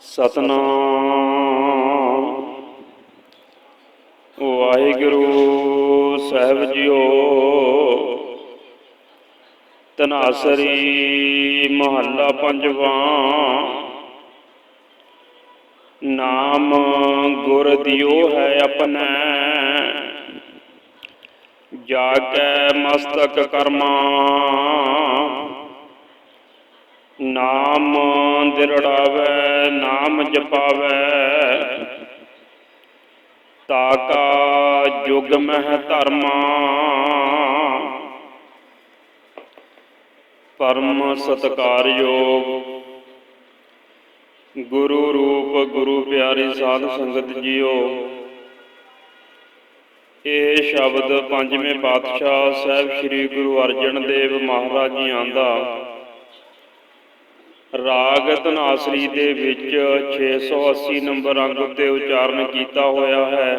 ਸਤਨਾਮ। ਵਾਹਿਗੁਰੂ ਸਾਹਿਬ JIO. ਤਨਾਸਰੀ ਮਹੱਲਾ ਪੰਜਵਾਂ। ਨਾਮ ਗੁਰ ਦਿਓ ਹੈ ਆਪਣਾ। ਜਾ ਕੇ ਮਸਤਕ ਕਰਮਾ। ਨਾਮ ਦਿਰੜਾਵੇ, ਨਾਮ ਜਪਾਵੇ। ਤਾਕਾ ਜੁਗ ਮਹਿ ਧਰਮਾ। ਪਰਮ ਸਤਕਾਰਯੋਗ। ਗੁਰੂ ਰੂਪ, ਗੁਰੂ ਪਿਆਰੀ ਸਾਧ ਸੰਗਤ ਜੀਓ। ਇਹ ਸ਼ਬਦ ਪੰਜਵੇਂ ਪਾਤਸ਼ਾਹ ਸਾਹਿਬ ਸ੍ਰੀ ਗੁਰੂ ਅਰਜਨ ਦੇਵ ਮਹਾਰਾਜ ਜੀਆਂ ਦਾ ਰਾਗ ਧਨਾਸਰੀ ਦੇ ਵਿੱਚ 680 ਨੰਬਰ ਅੰਗ ਉੱਤੇ ਉਚਾਰਨ ਕੀਤਾ ਹੋਇਆ ਹੈ।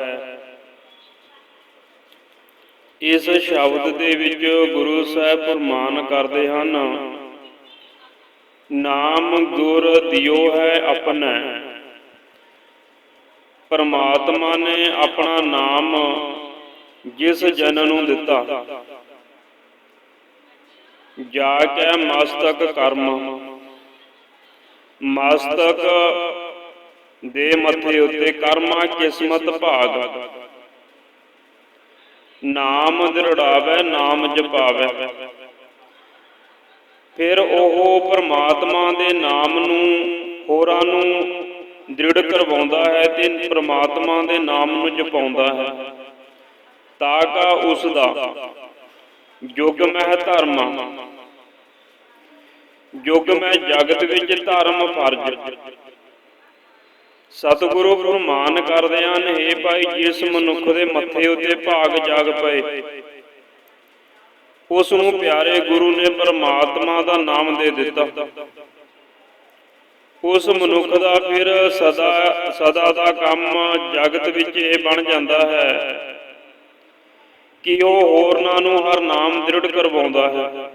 ਇਸ ਸ਼ਬਦ ਦੇ ਵਿੱਚ ਗੁਰੂ ਸਾਹਿਬ ਫਰਮਾਨ ਕਰਦੇ ਹਨ, ਨਾਮ ਗੁਰ ਦਿਓ ਹੈ ਆਪਣਾ। ਪਰਮਾਤਮਾ ਨੇ ਆਪਣਾ ਨਾਮ ਜਿਸ ਜਨ ਨੂੰ ਦਿੱਤਾ, ਜਾ ਕੇ ਮਸਤਕ ਕਰਮ। ਮਸਤਕ ਦੇ ਮੱਥੇ ਉੱਤੇ ਕਰਮਾ ਕਿਸਮਤ ਭਾਗ। ਨਾਮ ਦ੍ਰਿੜਾਵੇ, ਨਾਮ ਜਪਾਵੇ। ਫਿਰ ਉਹ ਪ੍ਰਮਾਤਮਾ ਦੇ ਨਾਮ ਨੂੰ, ਹੋਰਾਂ ਨੂੰ ਦ੍ਰਿੜ ਕਰਵਾਉਂਦਾ ਹੈ ਤੇ ਪ੍ਰਮਾਤਮਾ ਦੇ ਨਾਮ ਨੂੰ ਜਪਾਉਂਦਾ ਹੈ। ਤਾਂ ਕਾ ਉਸ ਦਾ ਯੁਗ ਮਹਿ ਧਰਮ। ਯੁਗ ਮੈਂ ਜਗਤ ਵਿੱਚ ਧਰਮ ਫਰਜ। ਸਤਿਗੁਰੂ ਫਰਮਾਨ ਕਰਦੇ ਹਨ हे ਭਾਈ ਜਿਸ ਮਨੁੱਖ ਦੇ ਮੱਥੇ ਉੱਤੇ ਭਾਗ ਜਾਗ ਪਏ, ਉਸ ਨੂੰ ਪਿਆਰੇ ਗੁਰੂ ਨੇ ਪਰਮਾਤਮਾ ਦਾ ਨਾਮ ਦੇ ਦਿੱਤਾ। ਉਸ ਮਨੁੱਖ ਦਾ ਫਿਰ ਸਦਾ ਸਦਾ ਦਾ ਕੰਮ ਜਗਤ ਵਿੱਚ ਇਹ ਬਣ ਜਾਂਦਾ ਹੈ ਕਿ ਉਹ ਹੋਰਨਾਂ ਨੂੰ ਹਰ ਨਾਮ ਦ੍ਰਿੜ ਕਰਵਾਉਂਦਾ ਹੈ।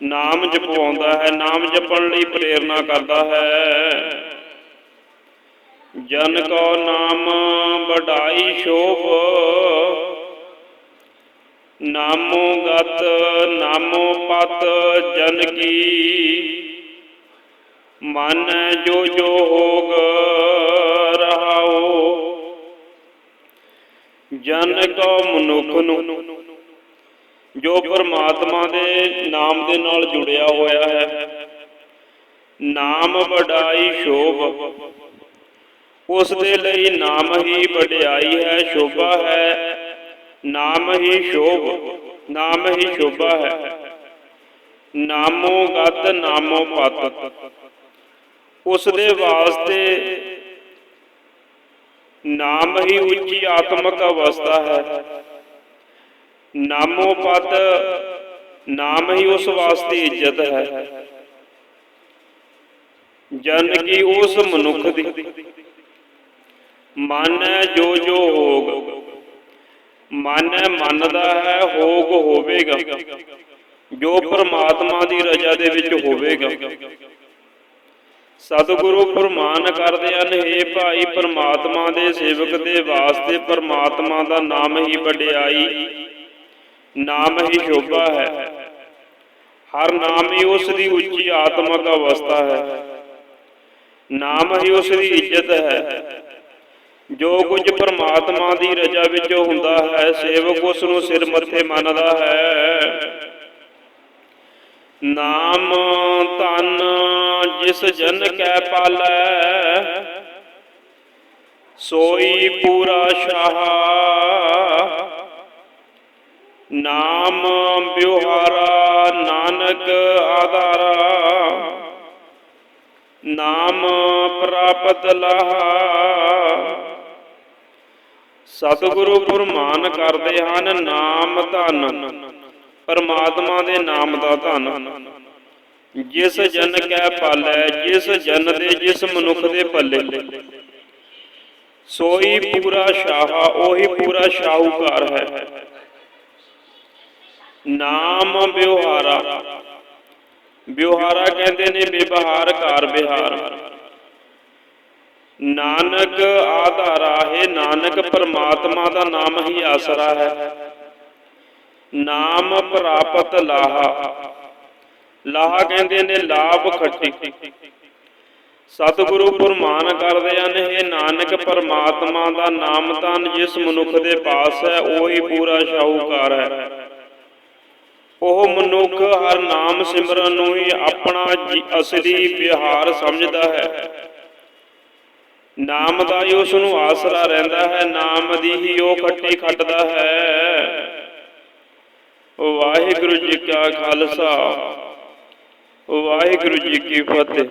ਨਾਮ ਜਪਵਾਉਂਦਾ ਹੈ, ਨਾਮ ਜਪਣ ਲਈ ਪ੍ਰੇਰਣਾ ਕਰਦਾ ਹੈ। ਜਨ ਕੋ ਨਾਮ ਵਡਾਈ ਸ਼ੋਭ, ਨਾਮੋ ਗਤ, ਨਾਮੋ ਪਤ, ਜਨ ਕੀ। ਮਨ ਜੋ ਜੋ ਹੋਗ ਰਹਾਓ, ਜਨ ਕੋ ਮਨੁੱਖ ਨੂੰ ਜੋ ਪਰਮਾਤਮਾ ਦੇ ਨਾਮ ਦੇ ਨਾਲ ਜੁੜਿਆ ਹੋਇਆ ਹੈ। ਨਾਮ ਵਡਾਈ ਸ਼ੋਭ। ਉਸ ਦੇ ਲਈ ਨਾਮ ਹੀ ਵਡਿਆਈ ਹੈ, ਸ਼ੋਭਾ ਹੈ। ਨਾਮ ਹੀ ਸ਼ੋਭ, ਨਾਮ ਹੀ ਸ਼ੋਭਾ ਹੈ। ਨਾਮੋ ਗਤ, ਨਾਮੋ ਪਤ। ਉਸ ਦੇ ਵਾਸਤੇ ਨਾਮ ਹੀ ਉੱਚੀ ਆਤਮਿਕ ਅਵਸਥਾ ਹੈ। ਨਾਮੋ ਪਦ ਨਾਮ ਹੀ ਉਸ ਵਾਸਤੇ ਇੱਜ਼ਤ ਹੈ। ਜਨ ਕੀ ਉਸ ਮਨੁੱਖ ਦੀ ਮਨ ਜੋ ਜੋ ਹੋਗ, ਮਨ ਮੰਨਦਾ ਹੈ, ਹੋਗ ਹੋਵੇਗਾ। ਜੋ ਪ੍ਰਮਾਤਮਾ ਦੀ ਰਜ਼ਾ ਦੇ ਵਿੱਚ ਹੋਵੇਗਾ। ਸਤਿਗੁਰੂ ਫਰਮਾਨ ਕਰਦੇ ਹਨ हे ਭਾਈ ਪ੍ਰਮਾਤਮਾ ਦੇ ਸੇਵਕ ਦੇ ਵਾਸਤੇ ਪ੍ਰਮਾਤਮਾ ਦਾ ਨਾਮ ਹੀ ਵਡਿਆਈ। ਨਾਮ ਹੀ ਸ਼ੋਭਾ ਹੈ। ਹਰ ਨਾਮ ਹੀ ਉਸ ਦੀ ਉੱਚੀ ਆਤਮਿਕ ਅਵਸਥਾ ਹੈ। ਨਾਮ ਹੀ ਉਸ ਦੀ ਇੱਜ਼ਤ ਹੈ। ਜੋ ਕੁਝ ਪ੍ਰਮਾਤਮਾ ਦੀ ਰਜ਼ਾ ਵਿੱਚ ਹੁੰਦਾ ਹੈ, ਸੇਵਕ ਉਸ ਨੂੰ ਸਿਰ ਮੱਥੇ ਮੰਨਦਾ ਹੈ। ਨਾਮ ਤਨ ਜਿਸ ਜਨ ਕੈ ਪਾਲੈ, ਸੋਈ ਪੂਰਾ ਸ਼ਾਹ। ਨਾਮ ਬਿਵਹਾਰਾ ਨਾਨਕ ਆਧਾਰਾ। ਨਾਮ ਪ੍ਰਾਪਤ ਲਹਾ। ਸਤਿਗੁਰੂ ਫਰਮਾਨ ਕਰਦੇ ਹਨ, ਨਾਮ ਧਨ। ਪਰਮਾਤਮਾ ਦੇ ਨਾਮ ਦਾ ਧਨ। ਜਿਸ ਜਨ ਕੈ ਪਾਲੈ, ਜਿਸ ਜਨ ਦੇ ਜਿਸ ਮਨੁੱਖ ਦੇ ਪੱਲੇ ਸੋਈ ਪੂਰਾ ਸ਼ਾਹ, ਉਹੀ ਪੂਰਾ ਸ਼ਾਹੂਕਾਰ ਹੈ। ਨਾਮ ਵਿਵਹਾਰਾ। ਵਿਵਹਾਰਾ ਕਹਿੰਦੇ ਨੇ ਵਿਵਹਾਰ ਕਾਰ ਵਿਹਾਰ। ਨਾਨਕ ਆਧਾਰਾ ਹੈ, ਨਾਨਕ ਪਰਮਾਤਮਾ ਦਾ ਨਾਮ ਹੀ ਆਸਰਾ ਹੈ। ਨਾਮ ਪ੍ਰਾਪਤ ਲਾਹਾ। ਲਾਹਾ ਕਹਿੰਦੇ ਨੇ ਲਾਭ ਖੱਟੀ। ਸਤਿਗੁਰੂ ਫਰਮਾਨ ਕਰਦੇ ਹਨ ਇਹ ਨਾਨਕ ਪਰਮਾਤਮਾ ਦਾ ਨਾਮ ਤਾਂ ਜਿਸ ਮਨੁੱਖ ਦੇ ਪਾਸ ਹੈ, ਉਹ ਪੂਰਾ ਸ਼ਾਹੂਕਾਰ ਹੈ। ਉਹ ਮਨੁੱਖ ਹਰ ਨਾਮ ਸਿਮਰਨ ਨੂੰ ਹੀ ਆਪਣਾ ਅਸਲੀ ਵਿਹਾਰ ਸਮਝਦਾ ਹੈ। ਨਾਮ ਦਾ ਹੀ ਉਸ ਨੂੰ ਆਸਰਾ ਰਹਿੰਦਾ ਹੈ, ਨਾਮ ਦੀ ਹੀ ਉਹ ਖੱਟੀ ਖੱਟਦਾ ਹੈ। ਵਾਹਿਗੁਰੂ ਜੀ ਕਾ ਖਾਲਸਾ, ਵਾਹਿਗੁਰੂ ਜੀ ਕੀ ਫਤਿਹ।